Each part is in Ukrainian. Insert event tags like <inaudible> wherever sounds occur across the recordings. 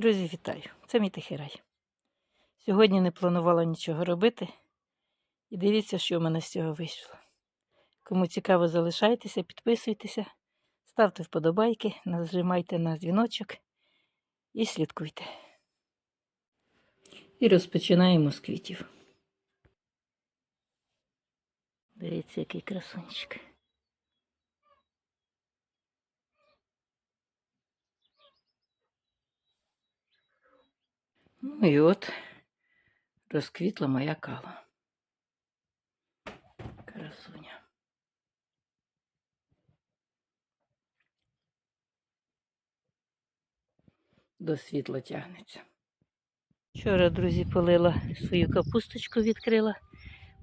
Друзі, вітаю! Це мій тихий рай. Сьогодні не планувала нічого робити. І дивіться, що в мене з цього вийшло. Кому цікаво, залишайтеся, підписуйтеся, ставте вподобайки, нажимайте на дзвіночок і слідкуйте. І розпочинаємо з квітів. Дивіться, який красунчик. Ну і от розквітла моя кава. Красуня. До світла тягнеться. Вчора, друзі, полила свою капусточку, відкрила.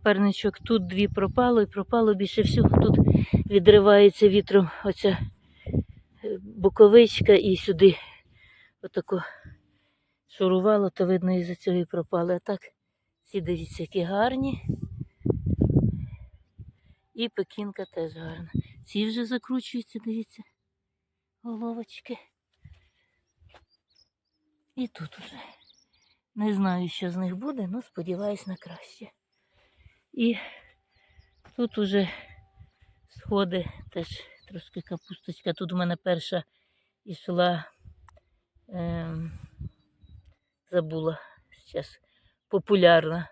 Парничок тут дві пропало і пропало більше всього. Тут відривається вітром оця е, боковичка і сюди отако шурувало, то видно із-за цього і пропали. А так, ці дивіться, які гарні. І пекінка теж гарна. Ці вже закручуються, дивіться, головочки. І тут уже. Не знаю, що з них буде, але сподіваюсь на краще. І тут уже сходи теж трошки капусточка. Тут у мене перша ішла. Ем, забула зараз популярна.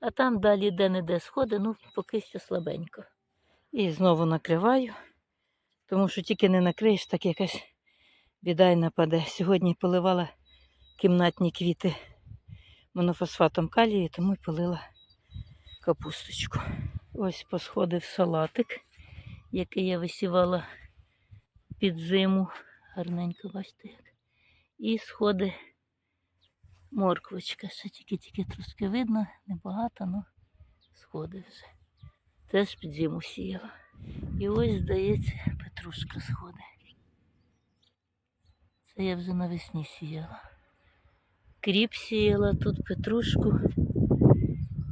А там далі де-не-де сходи, ну поки що слабенько. І знову накриваю, тому що тільки не накриєш, так якась біда й нападе. Сьогодні поливала кімнатні квіти монофосфатом калію, тому й полила капусточку. Ось посходив салатик, який я висівала під зиму. Гарненько, бачите як. І сходи морквочка. Ще тільки-тільки трошки видно, небагато, але сходи вже. Теж під зиму сіяла. І ось, здається, петрушка сходи. Це я вже навесні сіяла. Кріп сіяла, тут петрушку.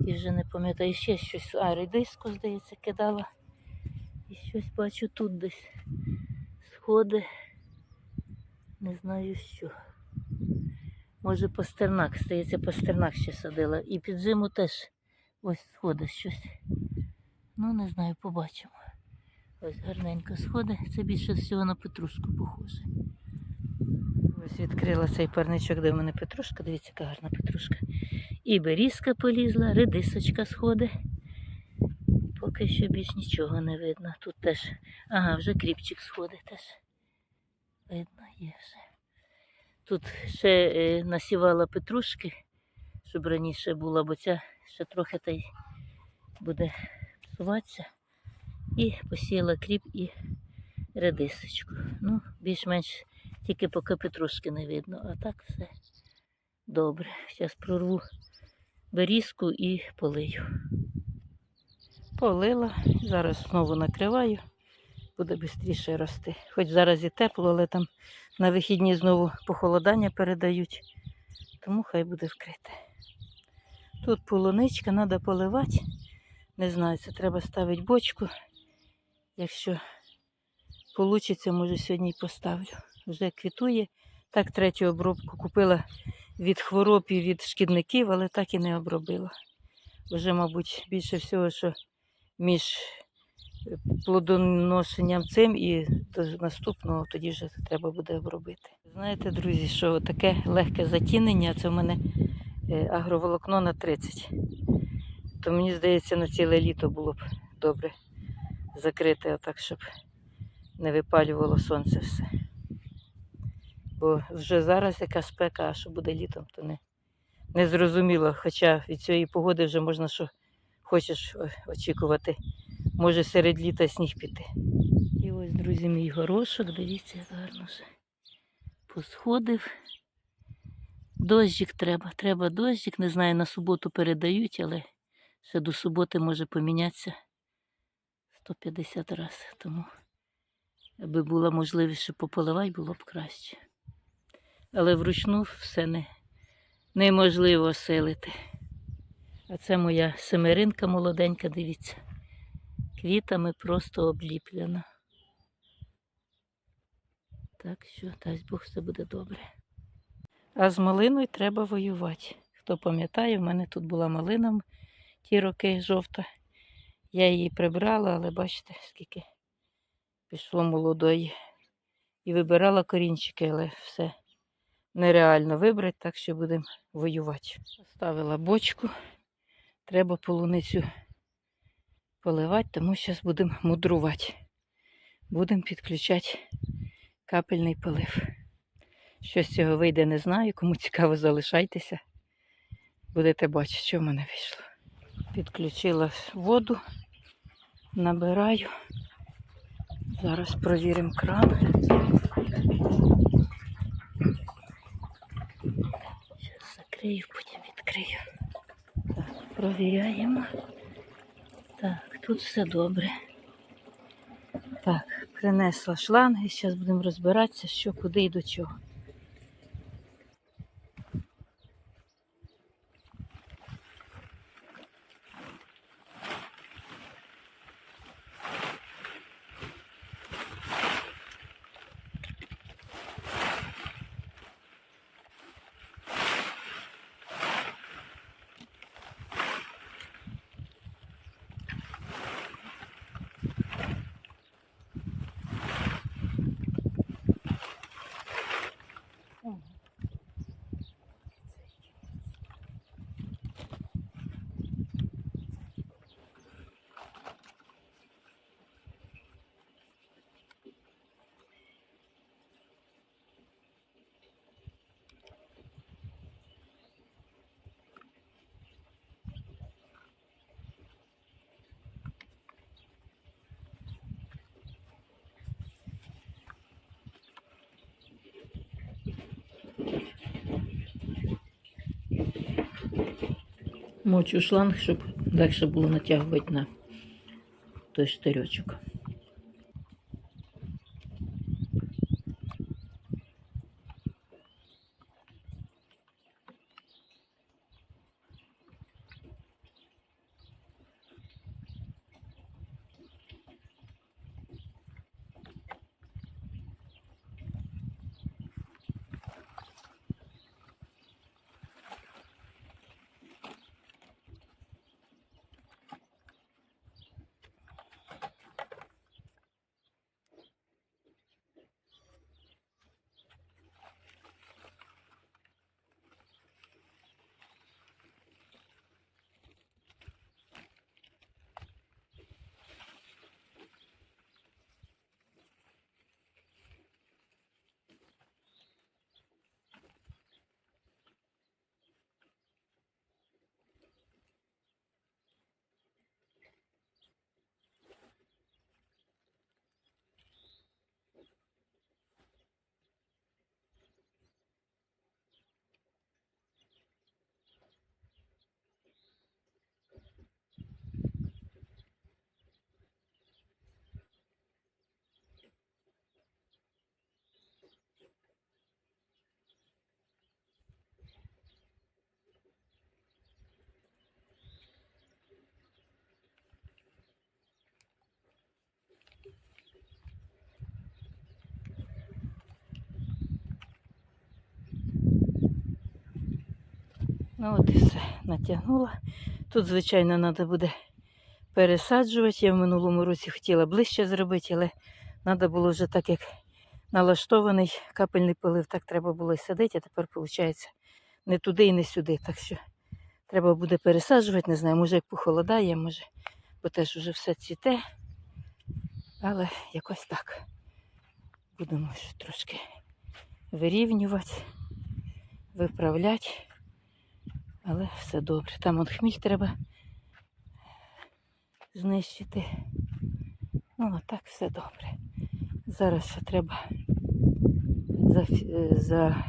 І вже не пам'ятаю, ще щось, а редиску, здається, кидала. І щось бачу тут десь сходи. Не знаю що. Може пастернак, здається, пастернак ще садила. І під зиму теж ось сходи щось. Ну, не знаю, побачимо. Ось гарненько сходи. Це більше всього на петрушку похоже. Ось відкрила цей парничок, де в мене петрушка. Дивіться, яка гарна петрушка. І берізка полізла, редисочка сходи. Поки що більш нічого не видно. Тут теж, ага, вже кріпчик сходить теж. Видно, є вже. Тут ще е, насівала петрушки, щоб раніше була, бо ця ще трохи та й буде псуватися. І посіяла кріп і редисочку. Ну, більш-менш тільки поки петрушки не видно, а так все добре. Зараз прорву берізку і полию. Полила, зараз знову накриваю, буде швидше рости. Хоч зараз і тепло, але там на вихідні знову похолодання передають, тому хай буде вкрите. Тут полуничка, треба поливати. Не знаю, це треба ставити бочку. Якщо вийде, може сьогодні й поставлю. Вже квітує. Так, третю обробку купила від хвороб і від шкідників, але так і не обробила. Вже, мабуть, більше всього, що між плодоношенням цим і до наступного тоді вже треба буде обробити. Знаєте, друзі, що таке легке затінення, це в мене е, агроволокно на 30. То мені здається, на ціле літо було б добре закрити, отак, щоб не випалювало сонце все. Бо вже зараз яка спека, а що буде літом, то не, не зрозуміло. Хоча від цієї погоди вже можна що хочеш очікувати. Може серед літа сніг піти. І ось, друзі, мій горошок, дивіться, як гарно вже посходив. Дощик треба, треба дощик. Не знаю, на суботу передають, але ще до суботи може помінятися 150 разів. Тому, аби була можливість ще пополивати, було б краще. Але вручну все не, неможливо осилити. А це моя семеринка молоденька, дивіться. Квітами просто обліплена. Так що, дасть Бог, все буде добре. А з малиною треба воювати. Хто пам'ятає, в мене тут була малина ті роки жовта. Я її прибрала, але бачите, скільки пішло молодої. І вибирала корінчики, але все нереально вибрати, так що будемо воювати. Поставила бочку. Треба полуницю поливати, тому зараз будемо <laughs> мудрувати. Будемо підключати капельний полив. Що з цього вийде, не знаю. Кому цікаво, залишайтеся. Будете бачити, що в мене вийшло. Підключила воду, набираю. Зараз провіримо кран. Зараз закрию, потім відкрию. Так, провіряємо. Тут все добре. Так, принесла шланги, зараз будемо розбиратися, що куди і до чого. Мочу шланг, щоб далі було натягувати на той штирьочок. Ну от і все, натягнула. Тут, звичайно, треба буде пересаджувати. Я в минулому році хотіла ближче зробити, але треба було вже так, як налаштований капельний полив, так треба було і садити, а тепер, виходить, не туди і не сюди. Так що треба буде пересаджувати, не знаю, може як похолодає, може, бо теж вже все цвіте. Але якось так. Будемо трошки вирівнювати, виправляти. Але все добре. Там от хміль треба знищити. Ну, а так все добре. Зараз ще треба за, за...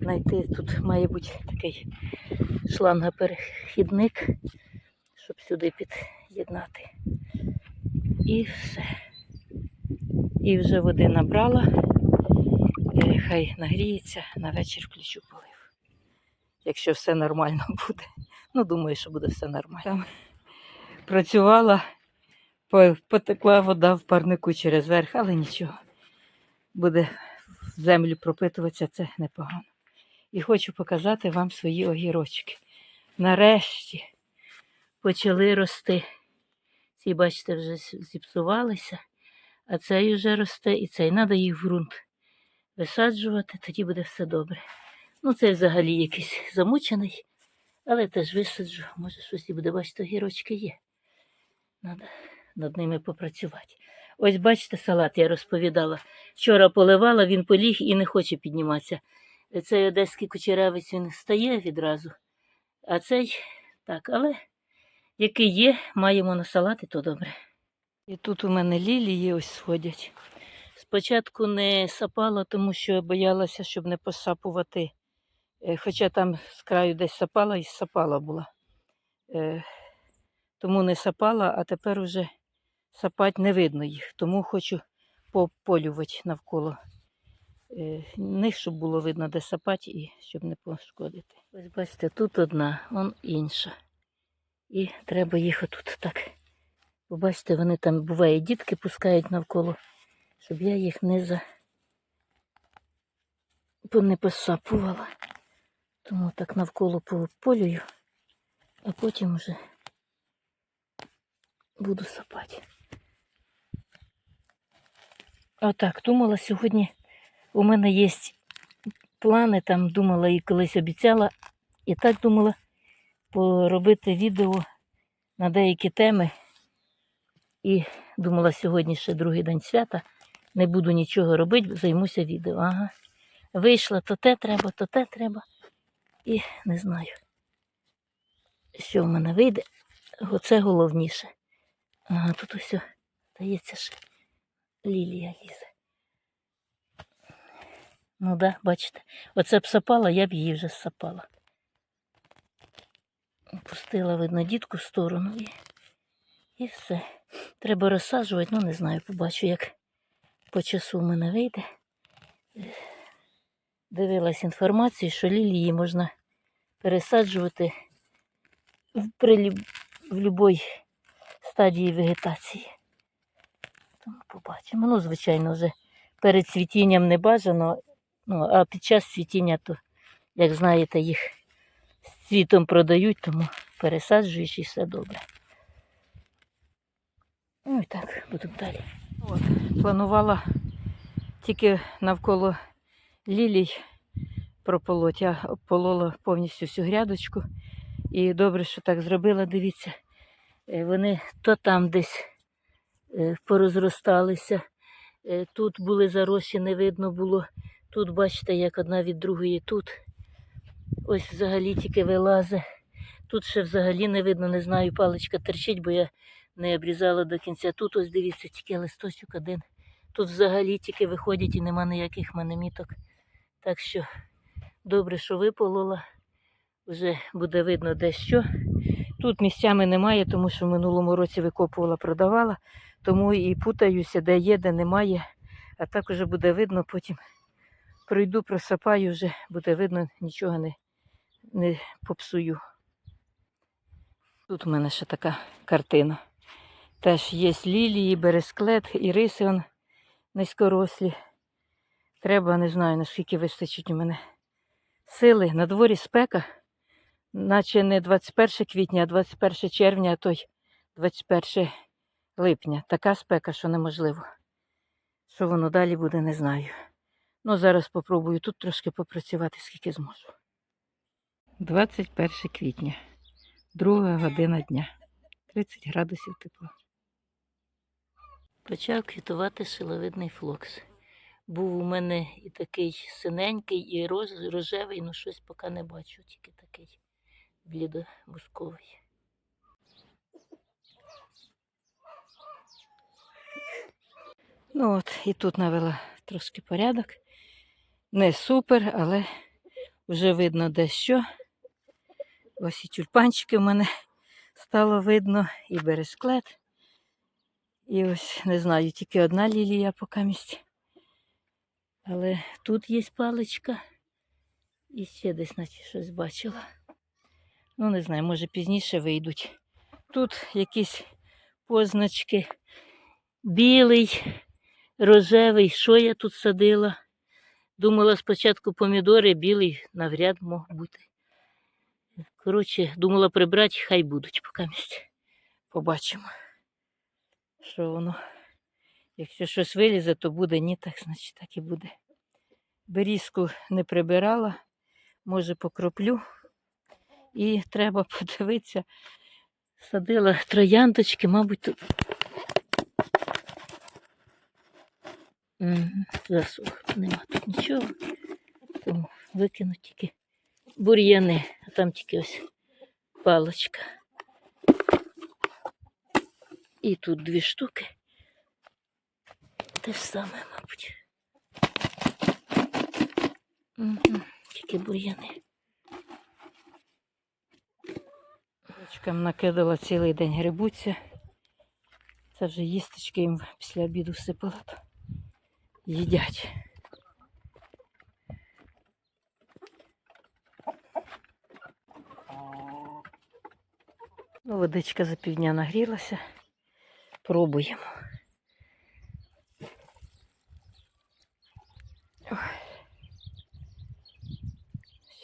знайти. Тут має бути такий шлангоперехідник, щоб сюди під'єднати. І все. І вже води набрала. Хай нагріється, на вечір включу полив якщо все нормально <laughs> буде. Ну, думаю, що буде все нормально. Працювала, потекла вода в парнику через верх, але нічого. Буде в землю пропитуватися, це непогано. і хочу показати вам свої огірочки. Нарешті почали рости. Ці, бачите, вже зіпсувалися, а цей вже росте, і цей треба їх в ґрунт висаджувати, тоді буде все добре. Ну, це взагалі якийсь замучений, але теж висаджу. Може, щось і буде, бачите, огірочки є. Треба над ними попрацювати. Ось бачите, салат я розповідала. Вчора поливала, він поліг і не хоче підніматися. Цей одеський кучерявець він стає відразу. А цей так, але який є, маємо на салат, і то добре. І тут у мене лілії ось сходять. Спочатку не сапала, тому що боялася, щоб не посапувати. Е, Хоча там з краю десь сапала і сапала була. Е, Тому не сапала, а тепер уже сапати не видно їх. Тому хочу пополювати навколо е, них, щоб було видно, де сапати і щоб не пошкодити. Ось бачите, тут одна, он інша. І треба їх отут так. Ви бачите, вони там буває, дітки пускають навколо, щоб я їх не за не посапувала. Тому так навколо полюю, а потім вже буду сапати. Отак, думала сьогодні. У мене є плани, там думала і колись обіцяла, і так думала поробити відео на деякі теми. І думала, сьогодні ще другий день свята. Не буду нічого робити, займуся відео. Ага. Вийшла, то те треба, то те треба. І не знаю, що в мене вийде. Оце головніше. Ага, тут усе здається, що лілія лізе. Ну да, бачите, оце б сапала, я б її вже сапала. Пустила, видно, дітку в сторону і, і все. Треба розсаджувати, ну не знаю, побачу, як по часу в мене вийде. Дивилась інформацію, що лілії можна пересаджувати при, люб- в будь-якій стадії вегетації. Тому побачимо. Ну, звичайно, вже перед цвітінням не бажано, ну, а під час цвітіння, то, як знаєте, їх з цвітом продають, тому пересаджуєш і все добре. Ну і так, будемо далі. От, планувала тільки навколо лілій прополоть. Я обполола повністю всю грядочку. І добре, що так зробила, дивіться. Е, Вони то там десь е, порозросталися. Е, Тут були заросі, не видно було. Тут, бачите, як одна від другої тут. Ось взагалі тільки вилазе. Тут ще взагалі не видно, не знаю, паличка терчить, бо я не обрізала до кінця. Тут ось дивіться, тільки листочок один. Тут взагалі тільки виходять і нема ніяких в мене міток. Так що добре, що виполола. Вже буде видно де що. Тут місцями немає, тому що в минулому році викопувала, продавала, тому і путаюся, де є, де немає. А так уже буде видно, потім пройду, просапаю, вже буде видно, нічого не, не попсую. Тут у мене ще така картина. Теж є лілії, бересклет, іриси он низькорослі. Треба, не знаю, наскільки вистачить у мене сили. На дворі спека, наче не 21 квітня, а 21 червня, а то й 21 липня. Така спека, що неможливо. Що воно далі буде, не знаю. Ну, зараз спробую тут трошки попрацювати, скільки зможу. 21 квітня, друга година дня. 30 градусів тепла. Почав квітувати шиловидний флокс. Був у мене і такий синенький, і рожевий, ну щось поки не бачу, тільки такий блідобусковий. Ну от, і тут навела трошки порядок. Не супер, але вже видно де що. Ось і тюльпанчики в мене стало видно, і бересклет. І ось, не знаю, тільки одна лілія поки місць. Але тут є паличка. І ще десь наче щось бачила. Ну, не знаю, може пізніше вийдуть. Тут якісь позначки. Білий, рожевий, що я тут садила? Думала спочатку помідори, білий навряд мог бути. Коротше, думала прибрати, хай будуть поки місць. Побачимо, що воно. Якщо щось вилізе, то буде ні, так значить так і буде. Берізку не прибирала, може покроплю. І треба <laughs> подивитися. Садила трояндочки, мабуть, тут. Засух, нема тут нічого. Тому викину тільки бур'яни, а там тільки ось палочка. І тут дві штуки. Те ж саме, мабуть. Угу. Тільки бур'яни. Дочкам накидала цілий день грибуться. Це вже їсточки їм після обіду сипала. то Їдять. Ну, водичка за півдня нагрілася. Пробуємо.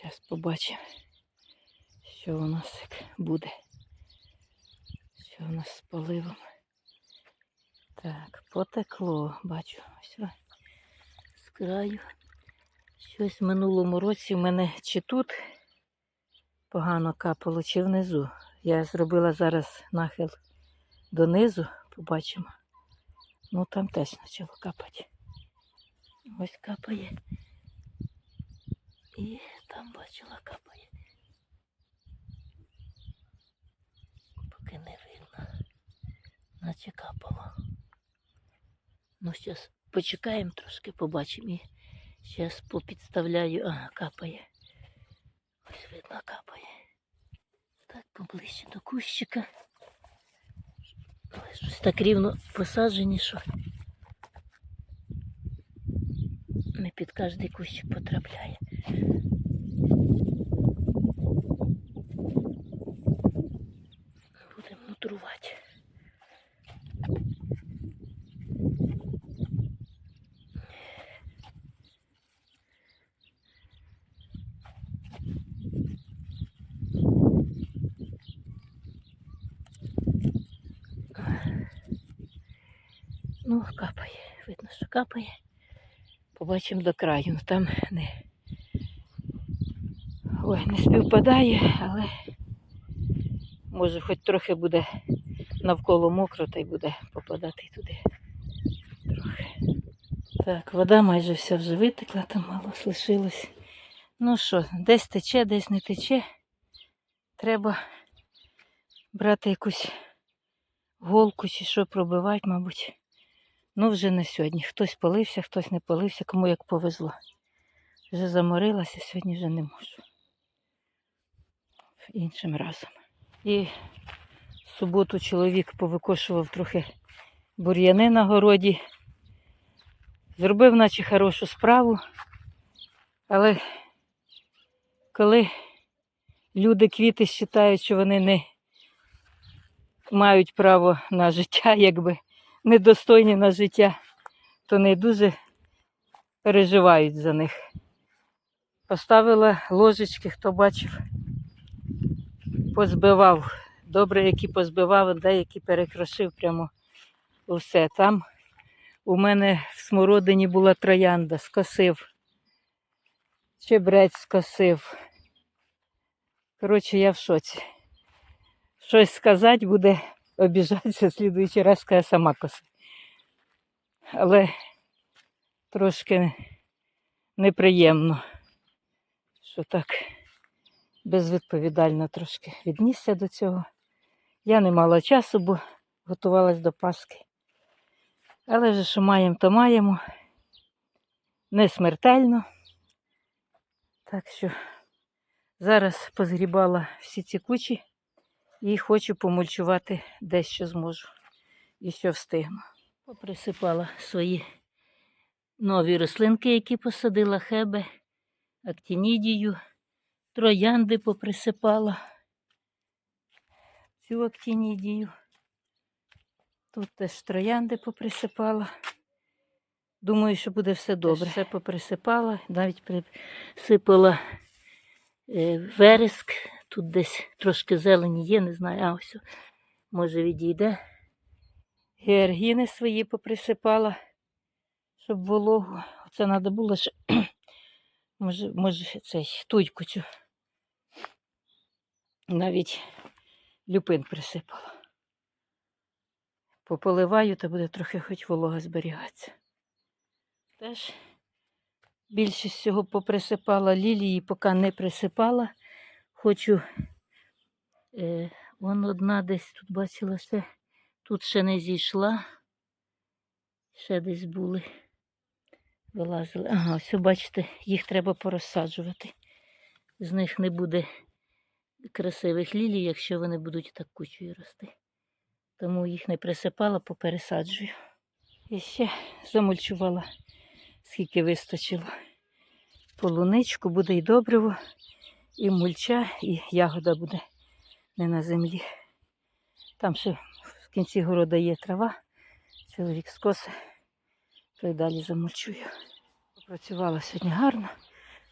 Зараз побачимо, що у нас як буде. Що у нас з поливом. Так, потекло, бачу. Ось з краю. Щось в минулому році в мене чи тут погано капало, чи внизу. Я зробила зараз нахил донизу, побачимо. Ну там теж почало капати. Ось капає. Там бачила капає. Поки не видно. Наче капало. Ну, зараз почекаємо трошки, побачимо. І зараз попідставляю. Ага, капає. Ось видно капає. Так, поближче до кущика. Але щось так рівно посаджені, що не під кожний кущик потрапляє. Будемо мудрувати. Ну, капає. Видно, що капає. Побачимо до краю. Ну, Там не. Ой, не співпадає, але може хоч трохи буде навколо мокро, та й буде попадати туди. Трохи. Так, вода майже вся вже витекла, там мало лишилось. Ну що, десь тече, десь не тече. Треба брати якусь голку чи що пробивати, мабуть. Ну, вже не сьогодні. Хтось полився, хтось не полився, кому як повезло. Вже заморилася, сьогодні вже не можу. Іншим разом. І в суботу чоловік повикошував трохи бур'яни на городі. Зробив, наче хорошу справу. Але коли люди квіти вважають, що вони не мають право на життя, якби недостойні на життя, то не дуже переживають за них. Поставила ложечки, хто бачив, позбивав. Добре, які позбивав, деякі перекрошив прямо усе. Там у мене в смородині була троянда, скосив, чебрець скосив. Коротше, я в шоці. Щось сказати буде обіжатися, слідуючий раз скаже сама коси. Але трошки неприємно, що так безвідповідально трошки віднісся до цього. Я не мала часу, бо готувалась до Пасхи. Але вже що маємо, то маємо. Не смертельно. Так що зараз позгрібала всі ці кучі і хочу помульчувати дещо зможу. І що встигну. Поприсипала свої нові рослинки, які посадила хебе, актінідію, троянди поприсипала. Цю актінідію. Тут теж троянди поприсипала. Думаю, що буде все добре. Все поприсипала, навіть присипала е, вереск. Тут десь трошки зелені є, не знаю, а ось, може відійде. Георгіни свої поприсипала, щоб вологу. Оце треба було ще, <clears throat> може, може цей туйку цю. Навіть люпин присипала. Пополиваю, то буде трохи хоч волога зберігатися. Теж більшість всього поприсипала лілії, поки не присипала. Хочу, е, вон одна десь тут бачила ще, тут ще не зійшла. Ще десь були. Вилазили. Ага, ось бачите, їх треба порозсаджувати. З них не буде красивих лілій, якщо вони будуть так кучою рости. Тому їх не присипала, попересаджую. І ще замульчувала, скільки вистачило. Полуничку буде і добриво, і мульча, і ягода буде не на землі. Там ще в кінці города є трава, чоловік скосе, то й далі замульчую. Попрацювала сьогодні гарно,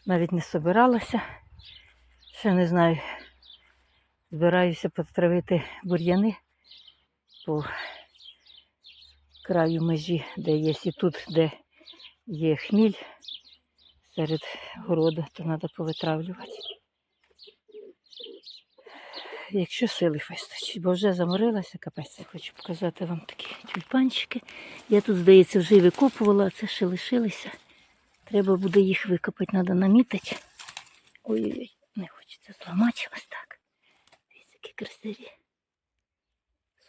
навіть не собиралася. Ще не знаю, збираюся потравити бур'яни по краю межі, де є і тут, де є хміль серед городу, то треба повитравлювати. Якщо сили вистачить, бо вже заморилася капець. Хочу показати вам такі тюльпанчики. Я тут, здається, вже і викопувала, а це ще лишилися. Треба буде їх викопати, треба намітити. Ой-ой-ой, не хочеться зламати ось так. Дивіться, які красиві.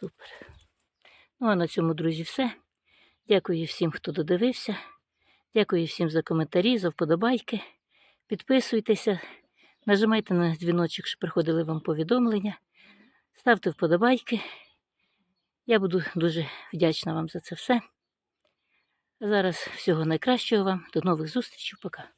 Супер. Ну а на цьому, друзі, все. Дякую всім, хто додивився. Дякую всім за коментарі, за вподобайки. Підписуйтеся, нажимайте на дзвіночок, щоб приходили вам повідомлення. Ставте вподобайки. Я буду дуже вдячна вам за це все. Зараз всього найкращого вам. До нових зустрічей. Пока.